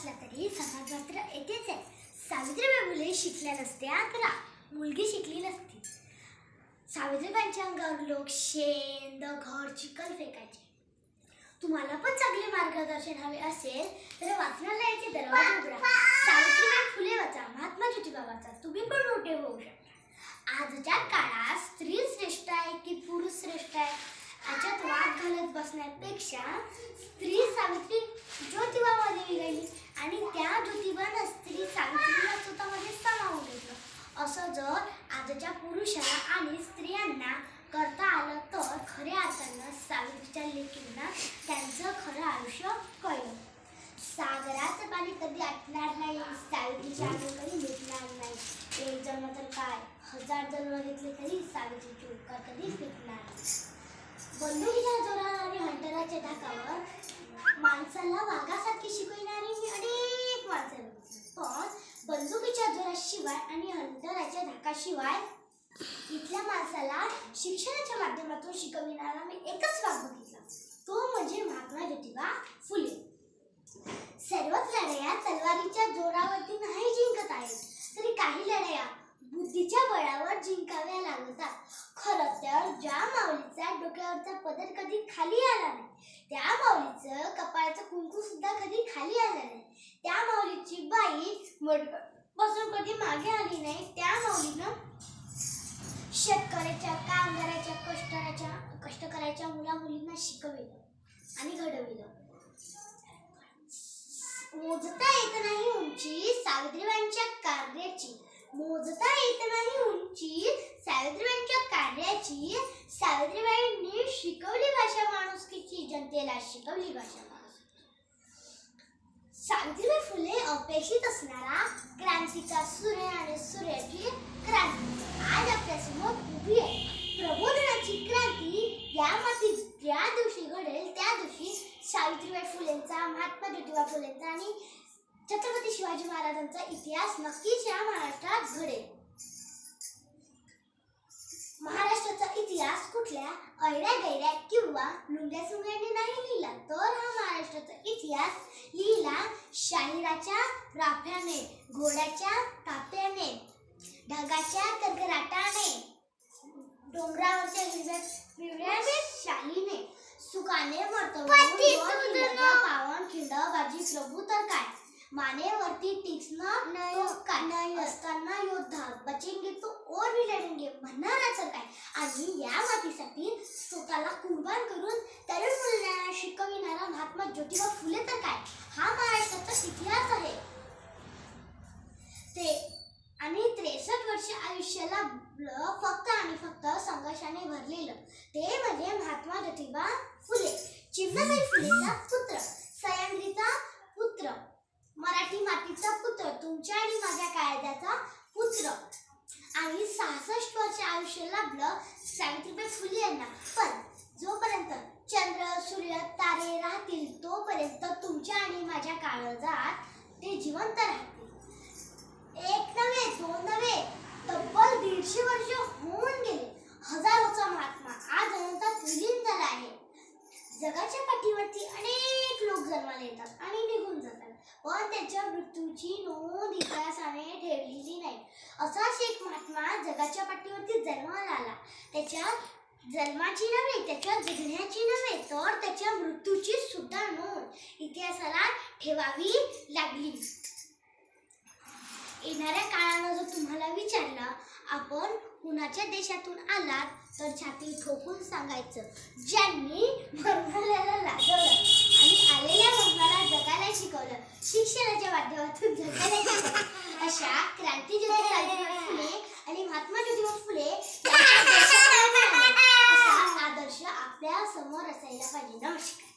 असला तरी समाज मात्र येतेच आहे. सावित्रीबाई फुले शिकल्या नसत्या तर मुलगी शिकली नसती. सावित्रीबाईंच्या अंगावर लोक शेण घर चिखल फेकायचे. तुम्हाला पण चांगले मार्गदर्शन हवे असेल तर वाचनालयाचे दरवाजे उघडा. सावित्रीबाई फुले वाचा महात्मा ज्योतिबा वाचा तुम्ही पण मोठे होऊ शकता. आजच्या काळात घालत बसण्यापेक्षा स्त्री सावित्री ज्योतिबामध्ये गेली आणि त्या ज्योतिबानं स्त्री सावित्रीला स्वतःमध्ये सामावून घेतलं. असं जर आजच्या पुरुषाला आणि स्त्रियांना करता आलं तर खऱ्या अर्थानं सावित्रीच्या लेकींना त्यांचं खरं आयुष्य कळलं. सागराचं पाणी कधी आटणार नाही सावित्रीची आठवण कधी भेटणार नाही. एक जन्म तर काय? हजार जन्म घेतले तरी सावित्रीची उपकार कधी फिरणार नाही. बंदुकीच्या जोरावर आणि हंटराच्या धाकावर माणसाला वाघासारखी शिकविणारी मी अनेक माणसं. पण बंदुकीच्या जोराशिवाय आणि हंटराच्या धाकाशिवाय इथल्या माणसाला शिक्षणाच्या माध्यमातून शिकविणारा मी एकच वाघ बघितला. तो म्हणजे महात्मा ज्योतिबा फुले. ज्या माऊलीचा डोक्यावरचा पदर कधी खाली आला नाही त्या माऊलीचं कपाळाचं कुंकू सुद्धा कधी खाली आलं नाही. त्या माऊलीची बाई बसून कधी मागे आली नाही त्या माऊलीनं शेतकऱ्याच्या कामगाराच्या कष्टाच्या कष्ट करायच्या मुला मुलींना शिकविलं आणि घडविलं. मोजता येत नाही उंची सावित्रीबाईंच्या कार्याची मोजता येत नाही उंची सावित्रीबाईंच्या कार्याची सावित्रीबाईंनी शिकवली भाषा माणुसकीची जनतेला शिकवली भाषा सावित्रीबाई फुले अपेक्षित असणारा क्रांतीचा सूर्य आणि सूर्याची क्रांती. आज आपल्यासमोर उभी आहे. प्रबोधनाची क्रांती या मातीत ज्या दिवशी घडेल त्या दिवशी सावित्रीबाई फुलेंचा महात्मा ज्योतिबा फुलेंचा आणि छत्रपती शिवाजी महाराजांचा इतिहास नक्कीच या महाराष्ट्रात घडेल. इतिहास कुठल्या ऐऱ्या गैऱ्या किंवा लुंग्या सुंग्यांनी नाही लिहिला तर हा महाराष्ट्राचा इतिहास लिहिला शाहिराच्या राफ्याने घोड्याच्या ताप्याने ढगाच्या कर्कराटाने डोंगरावरच्या हिरव्या पिवळ्या शालीने सुकाने वर्तवून पावन खिंड बाजी प्रभू तर काय? मानेवरती तीक्ष्ण असताना योद्धा बचेंगे तो और भी लढेंगे म्हणणारा काय? आणि या मातीसाठी स्वतःला कुर्बान करून तरुण मुलांना शिकविणारा महात्मा ज्योतिबा फुले तर काय? हा महाराष्ट्राचा इतिहास आहे. ते आणि त्रेसष्ट वर्ष आयुष्याला फक्त आणि फक्त संघर्षाने भरलेलं. ते म्हणजे महात्मा ज्योतिबा फुले चिमणाबाई फुलेचा पुत्र सह्याद्रीचा पुत्र मराठी मातीचा पुत्र तुमच्या आणि माझ्या कायद्याचा पुत्र. आणि सहासष्ट वर्ष आयुष्य लाभलं सावित्रीबाई फुले यांना. पण जोपर्यंत चंद्र सूर्य तारे राहतील तोपर्यंत तुमच्या आणि माझ्या काळजात ते जिवंत राहतील. एक नव्हे दोन नव्हे तब्बल दीडशे वर्ष होऊन गेले हजारोचा महात्मा आज अनंतात विलीन झाला आहे जगाच्या पाठीवरती अनेक लोक जन्माला येतात आणि निघून जातात पण त्याच्या मृत्यूची नोंद इतिहासाने ठेवलेली नाही. असाच एक महात्मा जगाच्या पाठीवरती जन्माला आला. त्याच्या जन्माची नव्हे त्याच्या जगण्याची नव्हे तर त्याच्या मृत्यूची सुद्धा नोंद इतिहासाला ठेवावी लागली. येणाऱ्या काळानं जर तुम्हाला विचारलं आपण कुणाच्या देशातून आलात? तर छाती ठोकून सांगायचं ज्यांनी मरणाऱ्याला लाजवलं आणि आलेल्या मरणाला जगायला शिकवलं शिक्षणाच्या माध्यमातून जगायला शिकवलं अशा क्रांतीज्योती सावित्रीबाई फुले आणि महात्मा ज्योतिबा फुले यांच्या देशात राहून आले. असा